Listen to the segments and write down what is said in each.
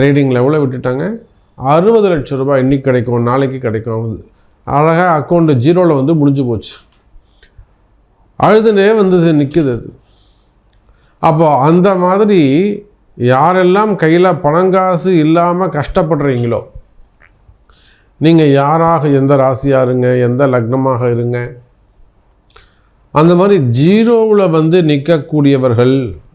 ட்ரேடிங்கில் எவ்வளோ விட்டுட்டாங்க. அறுபது லட்சம் ரூபாய் இன்றைக்கி கிடைக்கும் நாளைக்கு கிடைக்கும் அழகாக அக்கௌண்ட்டு ஜீரோவில் வந்து முடிஞ்சு போச்சு. அழுதுனே வந்து நிற்குது அது. அப்போ அந்த மாதிரி யாரெல்லாம் கையில் பணங்காசு இல்லாமல் கஷ்டப்படுறீங்களோ நீங்கள் யாராக எந்த ராசியாக இருங்க எந்த லக்னமாக இருங்க அந்த மாதிரி ஜீரோவில் வந்து நிற்கக்கூடியவர்கள்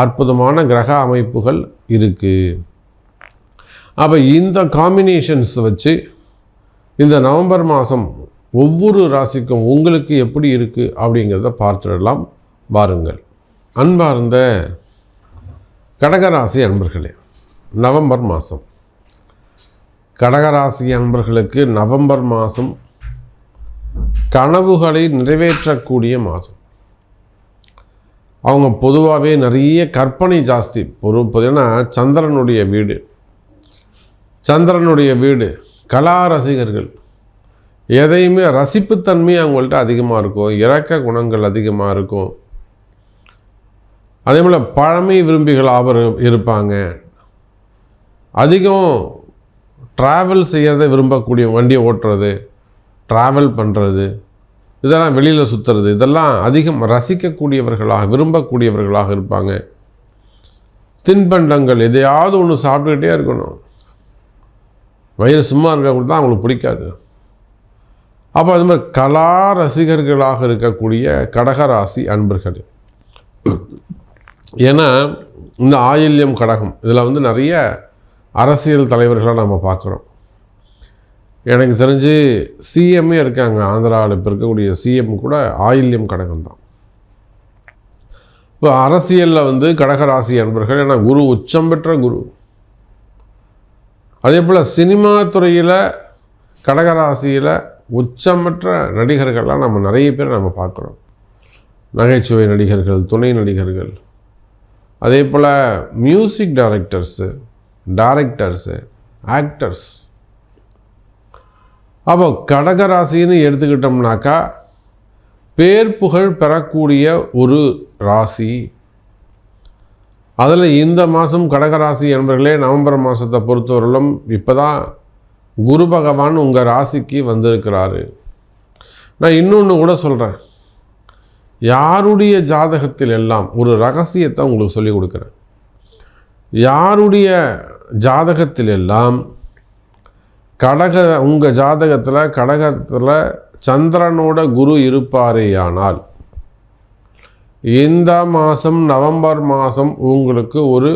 அற்புதமான கிரக அமைப்புகள் இருக்குது அப்போ இந்த காம்பினேஷன்ஸ் வச்சு இந்த நவம்பர் மாதம் ஒவ்வொரு ராசிக்கும் உங்களுக்கு எப்படி இருக்குது அப்படிங்கிறத பார்த்துடலாம். வாருங்கள். அன்பார்ந்த கடகராசி அன்பர்களே நவம்பர் மாதம் கடகராசி அன்பர்களுக்கு நவம்பர் மாதம் கனவுகளை நிறைவேற்றக்கூடிய மாதம். அவங்க பொதுவாகவே நிறைய கற்பனை ஜாஸ்தி. ஒரு பார்த்தீங்கன்னா சந்திரனுடைய வீடு. சந்திரனுடைய வீடு கலா ரசிகர்கள். எதையுமே ரசிப்புத்தன்மை அவங்கள்ட்ட அதிகமாக இருக்கும். இறக்க குணங்கள் அதிகமாக இருக்கும். அதே போல் பழமை விரும்பிகள் அவர் இருப்பாங்க. அதிகம் ட்ராவல் செய்கிறத விரும்பக்கூடிய வண்டியை ஓட்டுறது ட்ராவல் பண்ணுறது இதெல்லாம் வெளியில் சுற்றுறது இதெல்லாம் அதிகம் ரசிக்கக்கூடியவர்களாக விரும்பக்கூடியவர்களாக இருப்பாங்க. தின்பண்டங்கள் எதையாவது ஒன்று சாப்பிட்டுக்கிட்டே இருக்கணும். வயிறு சும்மா இருக்கக்கூட தான் அவங்களுக்கு பிடிக்காது. அப்போ அது மாதிரி கலா ரசிகர்களாக இருக்கக்கூடிய கடகராசி அன்பர்கள். ஏன்னா இந்த ஆயில்யம் கடகம் இதில் வந்து நிறைய அரசியல் தலைவர்களை நம்ம பார்க்குறோம் எனக்கு தெரிஞ்சு சிஎம்மே இருக்காங்க ஆந்திராவில் இப்போ இருக்கக்கூடிய சிஎம் கூட ஆயில்யம் கடகம் தான். இப்போ அரசியலில் வந்து கடகராசி அன்பர்கள் ஏன்னா குரு உச்சம் பெற்ற குரு. அதே போல் சினிமா துறையில் கடகராசியில் உச்சமற்ற நடிகர்கள்லாம் நம்ம நிறைய பேர் நம்ம பார்க்குறோம். நகைச்சுவை நடிகர்கள் துணை நடிகர்கள். அதே போல் மியூசிக் டைரக்டர்ஸு டைரக்டர்ஸு ஆக்டர்ஸ் அப்போ கடகராசின்னு எடுத்துக்கிட்டோம்னாக்கா பேர் புகழ் பெறக்கூடிய ஒரு ராசி. அதில் இந்த மாதம் கடகராசி என்பர்களே நவம்பர் மாதத்தை பொறுத்தவரையிலும் இப்போ தான் குரு பகவான் உங்கள் ராசிக்கு வந்திருக்கிறாரு. நான் இன்னொன்று கூட சொல்கிறேன் யாருடைய ஜாதகத்தில் எல்லாம் ஒரு ரகசியத்தை உங்களுக்கு சொல்லிக் கொடுக்குறேன். யாருடைய ஜாதகத்தில் எல்லாம் கடக உங்கள் ஜாதகத்தில் கடகத்தில் சந்திரனோட குரு இருப்பாரேயானால் இந்த மாதம் நவம்பர் மாதம் உங்களுக்கு ஒரு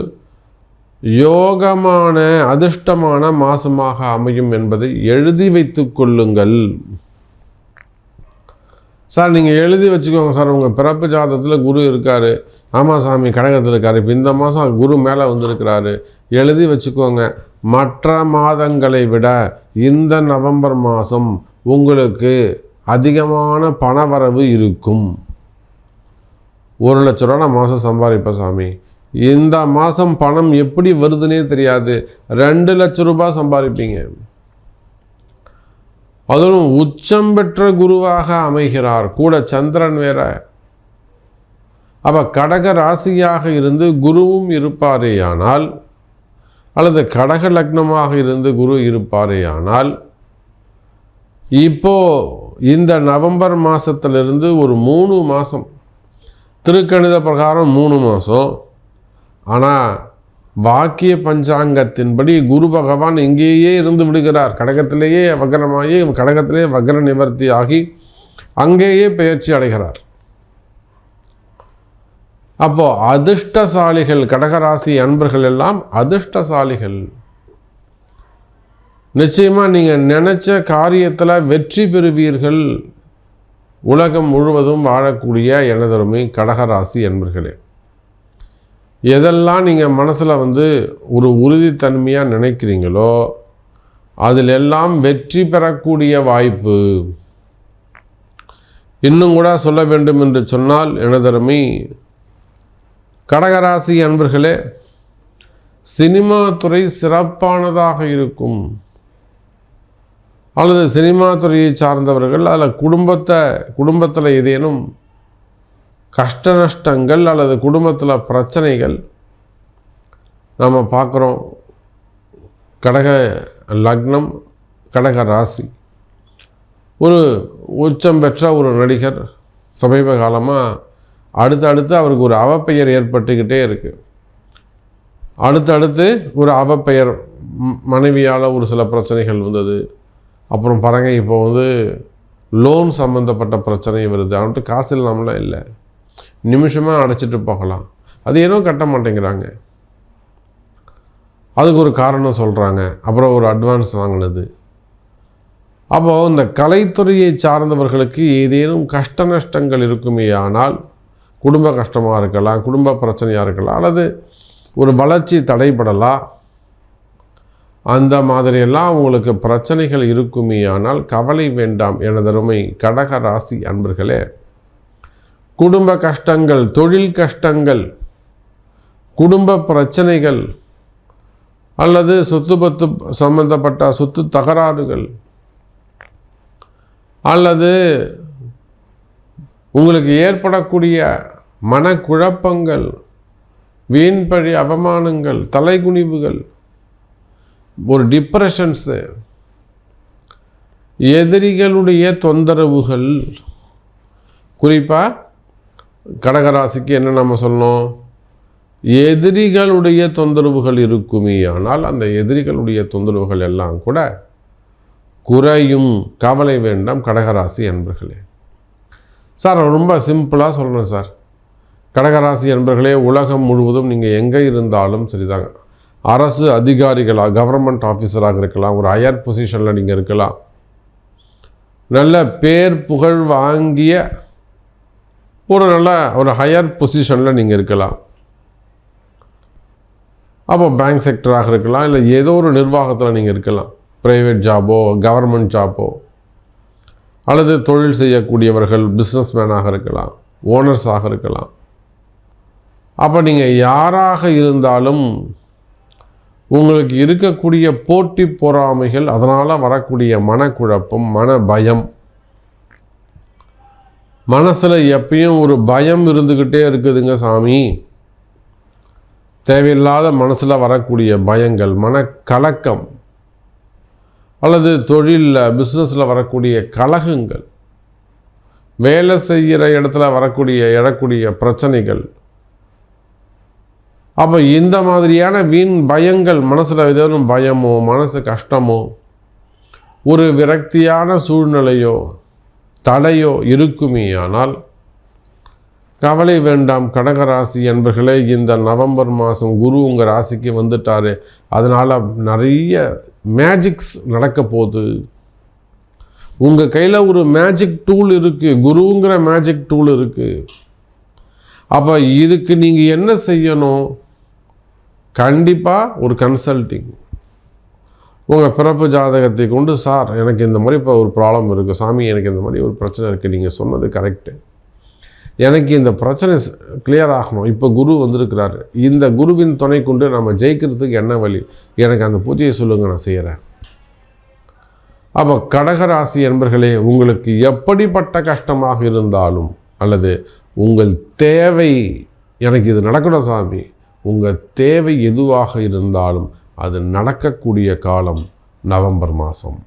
யோகமான அதிர்ஷ்டமான மாதமாக அமையும் என்பதை எழுதி வைத்து கொள்ளுங்கள். சார் நீங்கள் எழுதி வச்சுக்கோங்க சார் உங்கள் பிறப்பு ஜாதகத்தில் குரு இருக்கார். ஆமாம் சாமி கடகத்தில் இருக்கார். இப்போ இந்த மாதம் குரு மேலே வந்திருக்கிறாரு. எழுதி வச்சுக்கோங்க. மற்ற மாதங்களை விட இந்த நவம்பர் மாதம் உங்களுக்கு அதிகமான பணவரவு இருக்கும். ஒரு லட்ச ரூபா நான் மாதம் சம்பாதிப்பேன் சாமி. இந்த மாதம் பணம் எப்படி வருதுன்னே தெரியாது. ரெண்டு லட்ச ரூபாய் சம்பாதிப்பீங்க. அதுவும் உச்சம் பெற்ற குருவாக அமைகிறார். கூட சந்திரன் வேற. அப்போ கடக ராசியாக இருந்து குருவும் இருப்பாரேயானால் அல்லது கடக லக்னமாக இருந்து குரு இருப்பாரேயானால் இப்போ இந்த நவம்பர் மாதத்திலிருந்து ஒரு மூணு மாதம் திருக்கணித பிரகாரம் மூணு மாதம் ஆனால் வாக்கிய பஞ்சாங்கத்தின்படி குரு பகவான் இங்கேயே இருந்து விடுகிறார். கடகத்திலேயே வக்ரமாகி கடகத்திலேயே வக்ர நிவர்த்தி ஆகி அங்கேயே பயிற்சி அடைகிறார். அப்போது அதிர்ஷ்டசாலிகள் கடகராசி அன்பர்கள் எல்லாம் அதிர்ஷ்டசாலிகள். நிச்சயமாக நீங்கள் நினச்ச காரியத்தில் வெற்றி பெறுவீர்கள். உலகம் முழுவதும் வாழக்கூடிய எனதருமை கடகராசி என்பர்களே எதெல்லாம் நீங்கள் மனசில் வந்து ஒரு உறுதித்தன்மையாக நினைக்கிறீங்களோ அதில் எல்லாம் வெற்றி பெறக்கூடிய வாய்ப்பு. இன்னும் கூட சொல்ல வேண்டும் என்று சொன்னால் எனதருமை கடகராசி அன்பர்களே சினிமா துறை சிறப்பானதாக இருக்கும். அல்லது சினிமா துறையை சார்ந்தவர்கள் அதில் குடும்பத்தை குடும்பத்தில் ஏதேனும் கஷ்ட நஷ்டங்கள் அல்லது குடும்பத்தில் பிரச்சனைகள் நாம் பார்க்குறோம். கடக லக்னம் கடக ராசி. ஒரு உச்சம் பெற்ற ஒரு நடிகர் சமீப காலமாக அடுத்தடுத்து அவருக்கு ஒரு அவப்பெயர் ஏற்பட்டுக்கிட்டே இருக்குது அடுத்தடுத்து ஒரு அவப்பெயர் மனைவியால் ஒரு சில பிரச்சனைகள் வந்தது. அப்புறம் பாருங்க இப்போ வந்து லோன் சம்மந்தப்பட்ட பிரச்சனை வருது. அவன்கிட்ட காசு இல்லாமலாம் இல்லை. நிமிஷமாக அடைச்சிட்டு போகலாம். அது ஏனோ கட்ட மாட்டேங்கிறாங்க. அதுக்கு ஒரு காரணம் சொல்கிறாங்க அப்புறம் ஒரு அட்வான்ஸ் வாங்கினது. அப்போது இந்த கலைத்துறையை சார்ந்தவர்களுக்கு ஏதேனும் கஷ்ட நஷ்டங்கள் இருக்குமே ஆனால் குடும்ப கஷ்டமாக இருக்கலாம் குடும்ப பிரச்சனையாக இருக்கலாம் அல்லது ஒரு வளர்ச்சி தடைபடலாம். அந்த மாதிரியெல்லாம் உங்களுக்கு பிரச்சனைகள் இருக்குமே ஆனால் கவலை வேண்டாம் எனதருமை கடக ராசி அன்பர்களே. குடும்ப கஷ்டங்கள் தொழில் கஷ்டங்கள் குடும்ப பிரச்சனைகள் அல்லது சொத்து பத்து சம்பந்தப்பட்ட சொத்து தகராறுகள் அல்லது உங்களுக்கு ஏற்படக்கூடிய மனக்குழப்பங்கள் வீண்பழி அவமானங்கள் தலைகுனிவுகள் ஒரு டிப்ரெஷன்ஸு எதிரிகளுடைய தொந்தரவுகள். குறிப்பாக கடகராசிக்கு என்ன நம்ம சொல்லணும்? எதிரிகளுடைய தொந்தரவுகள் இருக்குமே ஆனால் அந்த எதிரிகளுடைய தொந்தரவுகள் எல்லாம் கூட குறையும். கவலை வேண்டாம் கடகராசி என்பர்களே சார் ரொம்ப சிம்பிளாக சொல்கிறேன் சார். கடகராசி என்பர்களே உலகம் முழுவதும் நீங்கள் எங்கே இருந்தாலும் சரிதாங்க. அரசு அதிகாரிகளாக கவர்மெண்ட் ஆஃபீஸராக இருக்கலாம் ஒரு ஹையர் பொசிஷனில் நீங்கள் இருக்கலாம். நல்ல பேர் புகழ் வாங்கிய ஒரு நல்ல ஒரு ஹையர் பொசிஷனில் நீங்கள் இருக்கலாம். அப்போ பேங்க் செக்டராக இருக்கலாம் இல்லை ஏதோ ஒரு நிர்வாகத்தில் நீங்கள் இருக்கலாம். ப்ரைவேட் ஜாபோ கவர்மெண்ட் ஜாபோ அல்லது தொழில் செய்யக்கூடியவர்கள் பிஸ்னஸ் மேனாக இருக்கலாம் ஓனர்ஸாக இருக்கலாம். அப்போ நீங்கள் யாராக இருந்தாலும் உங்களுக்கு இருக்கக்கூடிய போட்டி பொறாமைகள் அதனால் வரக்கூடிய மனக்குழப்பம் மன பயம் மனசில் எப்பயும் ஒரு பயம் இருந்துக்கிட்டே இருக்குதுங்க சாமி. தேவையில்லாத மனசில் வரக்கூடிய பயங்கள் மனக்கலக்கம். அல்லது தொழிலில் பிஸ்னஸில் வரக்கூடிய கலகங்கள் வேலை செய்கிற இடத்துல வரக்கூடிய எழக்கூடிய பிரச்சனைகள். அப்போ இந்த மாதிரியான வீண் பயங்கள் மனசில் ஏதேனும் பயமோ மனசு கஷ்டமோ ஒரு விரக்தியான சூழ்நிலையோ தடையோ இருக்குமே ஆனால் கவலை வேண்டாம் கடகராசி என்பர்களே இந்த நவம்பர் மாதம் குரு உங்கள் ராசிக்கு வந்துட்டாரு. அதனால் நிறைய மேஜிக்ஸ் நடக்க போகுது. உங்கள் கையில் ஒரு மேஜிக் டூல் இருக்குது குருங்கிற மேஜிக் டூல் இருக்குது அப்போ இதுக்கு நீங்கள் என்ன செய்யணும்? கண்டிப்பாக ஒரு கன்சல்டிங் உங்கள் பிறப்பு ஜாதகத்தை கொண்டு சார் எனக்கு இந்த மாதிரி இப்போ ஒரு ப்ராப்ளம் இருக்குது சாமி எனக்கு இந்த மாதிரி ஒரு பிரச்சனை இருக்குது நீங்கள் சொன்னது கரெக்டு எனக்கு இந்த பிரச்சனை கிளியர் ஆகணும். இப்போ குரு வந்திருக்கிறாரு. இந்த குருவின் துணை கொண்டு நம்ம ஜெயிக்கிறதுக்கு என்ன வழி? எனக்கு அந்த பூஜையை சொல்லுங்கள் நான் செய்கிறேன் அப்போ கடகராசி என்பர்களே உங்களுக்கு எப்படிப்பட்ட கஷ்டமாக இருந்தாலும் அல்லது உங்கள் தேவை எனக்கு இது நடக்கணும் சாமி. உங்கள் தேவை எதுவாக இருந்தாலும் அது நடக்கக்கூடிய காலம் நவம்பர் மாதம்